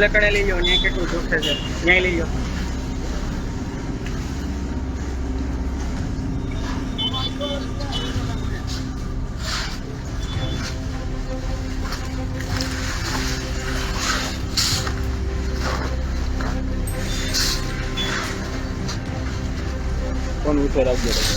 ઓલે કડે લઈ જાઓ ત્યાં કેટલું જોખે છે ત્યાં લઈ જાઓ ફોન ઊંચો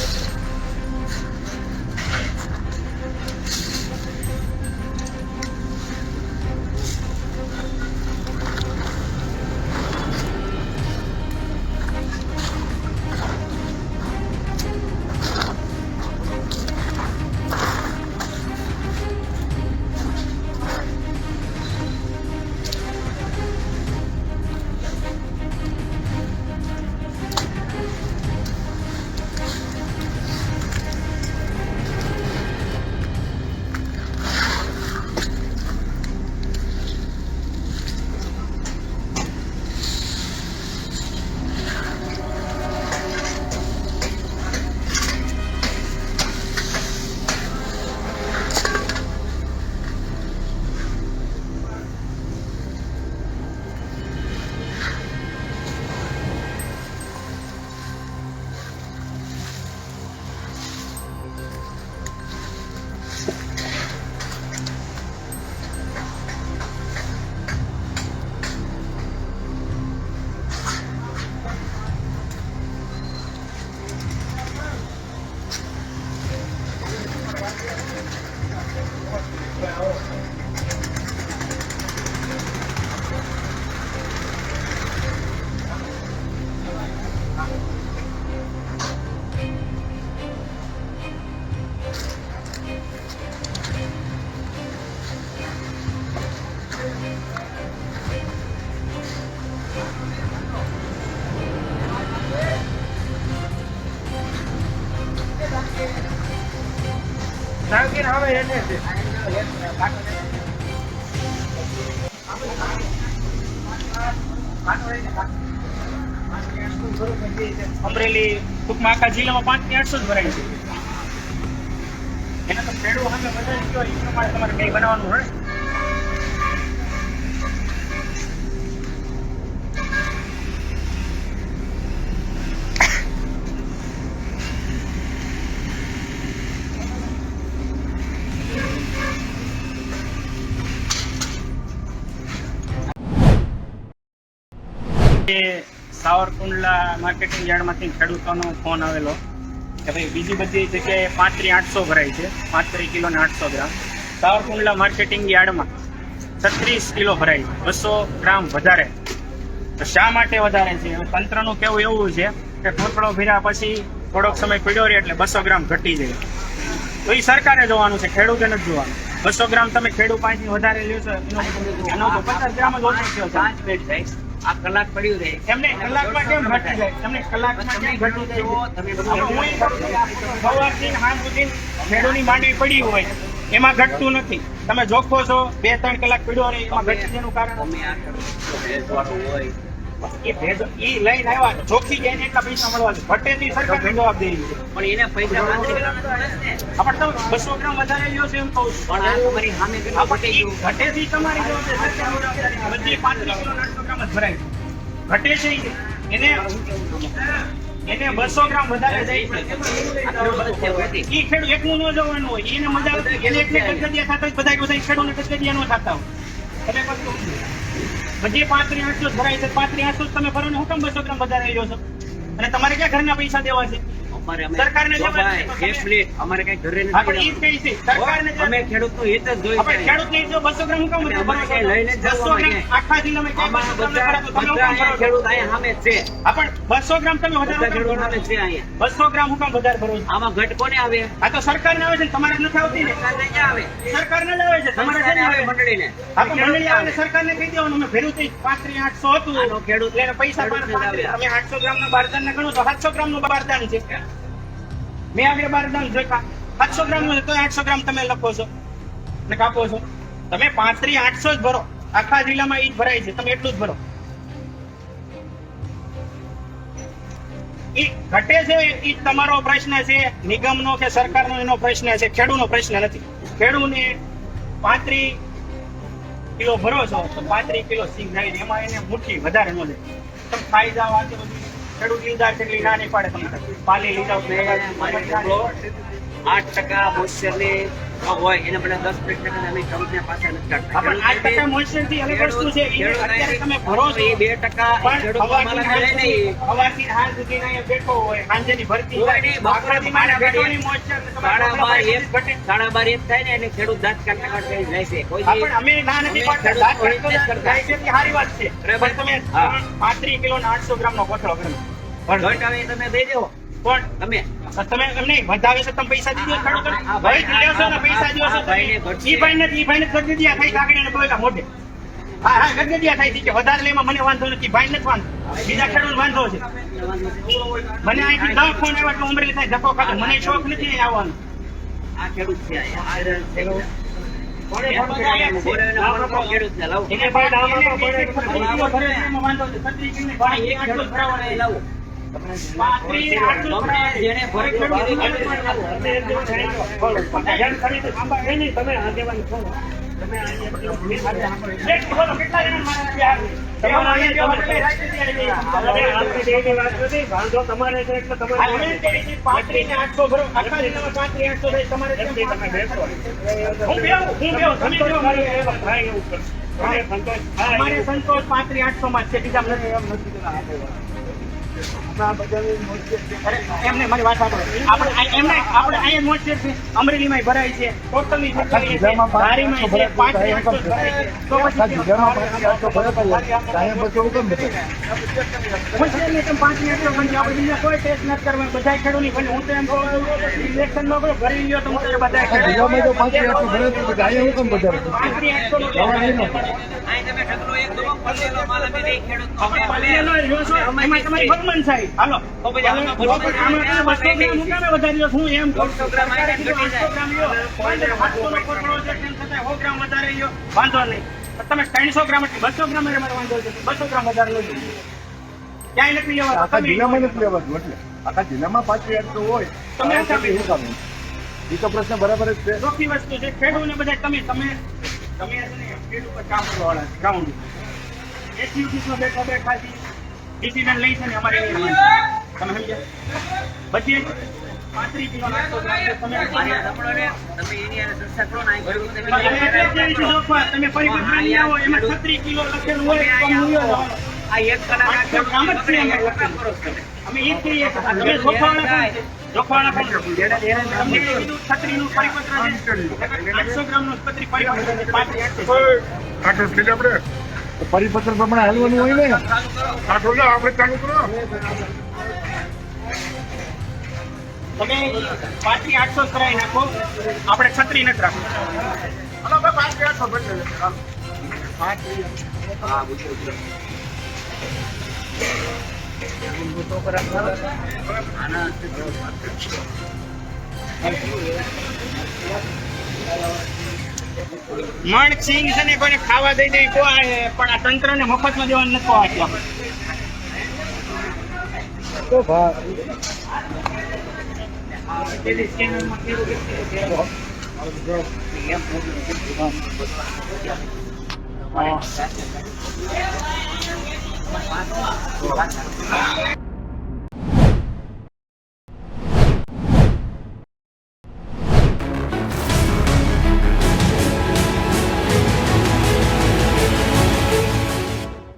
અમરેલી ટૂંકમાં આખા જિલ્લામાં પાંચથી આઠસો જ ભરાય છે. એના તો ખેડૂત હવે વધારે કયો એ પ્રમાણે તમારે કઈ બનાવવાનું હોય? સાવરકુંડલા માર્કેટિંગ યાર્ડમાંથી ખેડૂતોનો ફોન આવેલો કે ભાઈ બીજી બધી જગ્યાએ પાંત્રી આઠસો ભરાય છે. પાંત્રી કિલો ને આઠસો ગ્રામ. સાવરકુંડલા માર્કેટિંગ યાર્ડમાં છત્રીસ કિલો ભરાય છે. બસો ગ્રામ વધારે. તો શા માટે વધારે છે? તંત્રનું કેવું એવું છે કે કોથળો ભીર્યા પછી થોડોક સમય પીડ્યો રહે એટલે બસો ગ્રામ ઘટી જાય. તો એ સરકારે જોવાનું છે, ખેડૂતે નથી જોવાનું. બસો ગ્રામ તમે ખેડૂત પાસેથી વધારે લ્યો છો પચાસ ગ્રામ જ ઓછો થયો પાંચ આ કલાક પડ્યું રહે. તમને કલાકમાં કેમ ઘટી જાય. તમને કલાકમાં કેમ ઘટી જાય. તમે સવારથી ને સુધી ખેડૂતની માંડવી પડી હોય એમાં ઘટતું નથી. તમે જોખો છો બે ત્રણ કલાક પીડ્યો રહે એમાં ઘટી જેનું કારણ હોય. એ ભેજ એ લઈને આવ્યા જોખી જાય એટલા પૈસા મળવા છે. ઘટેથી સરકારની જવાબદારી છે. પણ એને પૈસા. આપણે બસો ગ્રામ વધારે લ્યો છો એમ કહું પણ આ તમારી સામે કેટલું આપણે ઘટી ઈ ગયું ઘટેથી તમારી જવાબદારી બધી પાંત્રીસ કિલો આઠસો ગ્રામ જ ભરાય ઘટે છે એને એને બસો ગ્રામ વધારે જાય છે. આ ખેડૂત એકનું ન જવાનું હોય. એને મજા આવે. એને એટલે ગદગદિયા થતા બધા બધા ખેડૂતને ન થતા હોય. કશું બધી પાંત્રી આઠસો ભરાય છે પાંત્રી આઠસો તમે ભરો ને હું કેમ બસો ગ્રામ વધારે લ્યો છો? અને તમારે ક્યાં ઘરના પૈસા દેવા છે? અમારે અમે જો ભાઈ, એક મિનિટ અમારે કઈ ઘરે નથી આપણે ઈ જ કહીએ છીએ સરકારને જવાનું. અમે ખેડૂતનું હિત જ જોઈએ છે. ખેડૂત લઈ જો બસો ગ્રામ કેમ અમારે કઈ લઈને બસો ગ્રામ આખા જિલ્લામાં ક્યાંય આમાં બસો ગ્રામ બધા ભરો તો તમે બધા હું કેમ અહીંયા ભરો છો? ખેડૂત અહીંયા સામે છે. પણ બસો ગ્રામ તમે વધારે ખેડૂત સામે ભરો જ છો? છે. અહીંયા. બસો ગ્રામ હું કેમ વધારે ભરો આમાં ઘટ કોને આવે? આ તો સરકારને આવે છે તમારે નથી આવતી ને. આવે. આવે છે તમારે આવે મંડળી આવે. ને કહી દેવાનું અમે ભેરું થઈ પાંત્રીસ આઠસો હતું. ખેડૂત એટલે પૈસા. તમે આઠસો ગ્રામનું બારદાન ને ગણો તો સાતસો ગ્રામનું બારદાન છે. મેં આગળ બારદાન જોયા સાતસો ગ્રામનું તો આઠસો ગ્રામ તમે લખો છો. ને કાપો છો. તમે પાંત્રીસ આઠસો જ ભરો. આખા જિલ્લામાં ઈ જ ભરાય છે. તમે એટલું જ ભરો. ઈ ઘટે છે ઈ તમારો પ્રશ્ન છે, નિગમનો કે સરકારનો એનો પ્રશ્ન છે ખેડૂતનો પ્રશ્ન નથી. ખેડૂતને પાંત્રી કિલો ભરો છો, તો પાંત્રીસ કિલો સિંગ જાય એમાં એને મુઠ્ઠી વધારે ન દે. તમે ખાઈ જાઓ આ ખેડૂત લીધા છે એટલે ના નહીં પાડે તમને પાલી લીધા આઠ ટકા મોઇશ્ચરની હોય એને બધા દસ ટકા અમે કંપની પાસે નથી કાઢતા. આપણે આઠ ટકા moisture થી અલગ વસ્તુ છે. અત્યારે તમે ભરો છો. બે ટકા એ પણ ખેડૂત સવારથી માલ સાંજ મળે નહીં. સુધી- સવારથી સાંજ સુધી અહીંયા બેઠો હોય સાંજેની ભરતી હોય થાય. નહીં, બપોરે આખા દીમાં સાડા બાર બેઠોની moisture ને તમારે સાડા બાર બપોરે એક સાડા બાર એક થાય ને એટલે ખેડૂત દાંત કાઢતા કાઢતા જાય છે. કોઈ હા, દી- પણ અમે ના નથી પાડતા. દાંત કોઈ જાય છે સારી વાત છે. તમે પાંત્રીસ કિલો ને આઠસો ગ્રામ નો કોથળો કરો. તમે પણ તમે તમે છે તમે પૈસા દીધો ભાઈ- દીધો છો ને પૈસા છો બોયલા મોઢે. હા હા છે કે વધારે લેવામાં મને વાંધો નથી ભાઈ નથી વાંધો બીજા ખેડૂત વાંધો છે મને અહીંથી દસ ફોન આવ્યા તો ઉમરેલી થાય ધક્કો ખાતો મને શોખ નથી આવવાનો આ ખેડૂત છે આ ખેડૂત છે. છે. ખેડૂત છે લાવો. તમારા તમારે સંતોષ પાંત્રી આઠસો માં છે બીજા નથી. એમને મારી વાત આપણે એમને આપણે અહીંયા મોજશેર છે અમરેલીમાંય ભરાય છે કોટમની છે ધારીમાંય છે પાંત્રીસ આઠસો ભરાય છે. તો પછી મોજશેરને તમે પાંત્રીસ આઠસો ગણજો. આપણે બીજા કોઈ ટેસ્ટ નથી કરવા બધા ખેડૂતની ભલે હું તો એમ ઇલેક્શનમાં કરો ભરી તમે તો બધા ખેડૂત. હાલો. તો પછી. હું એમ ગ્રામ વધારે. વાંધો નહીં. તમે ત્રણસો ગ્રામ એટલે બસો ગ્રામ વાંધો છે. બસો ગ્રામ વધારે લેજો. ક્યાંય નથી લેવા. આખા જિલ્લામાં નથી લેવાતું એટલે આખા જિલ્લામાં પાંચમી આઠસો હોય તમે તો શું કામ એ તો પ્રશ્ન બરાબર જ છે ચોખ્ખી વસ્તુ છે ખેડૂતને બધા તમે તમે તમે છે ને ફિલ્ડ ઉપર કામ કરવાવાળા ગ્રાઉન્ડ ઉપર. બેઠા બેઠા. ડિસિઝન લઈ છે ને અમારે. તમે સમજ્યા બધી પાંત્રીસ કિલો તમે આવો એમાં છત્રીસ કિલો લખેલું હોય. અમે એ કહીએ તમે જોખવાળા છત્રીનું પરિપત્ર છે. આઠસો ગ્રામનું છત્રી પરિપત્ર આપણે તો પરિપત્ર પ્રમાણે હાલવાનું હોય ને? આપણે ચાલુ કરો. તમે પાંચથી આઠસો કરાવી નાખો. આપણે છત્રી નથી રાખવું હલો ભાઈ પાંચમી આઠસો બદલે મણ સિંગ છે ને કોઈને ખાવા દઈ દે કોઈ પણ આ તંત્રને મફતમાં દેવાનું નથી તો ભાઈ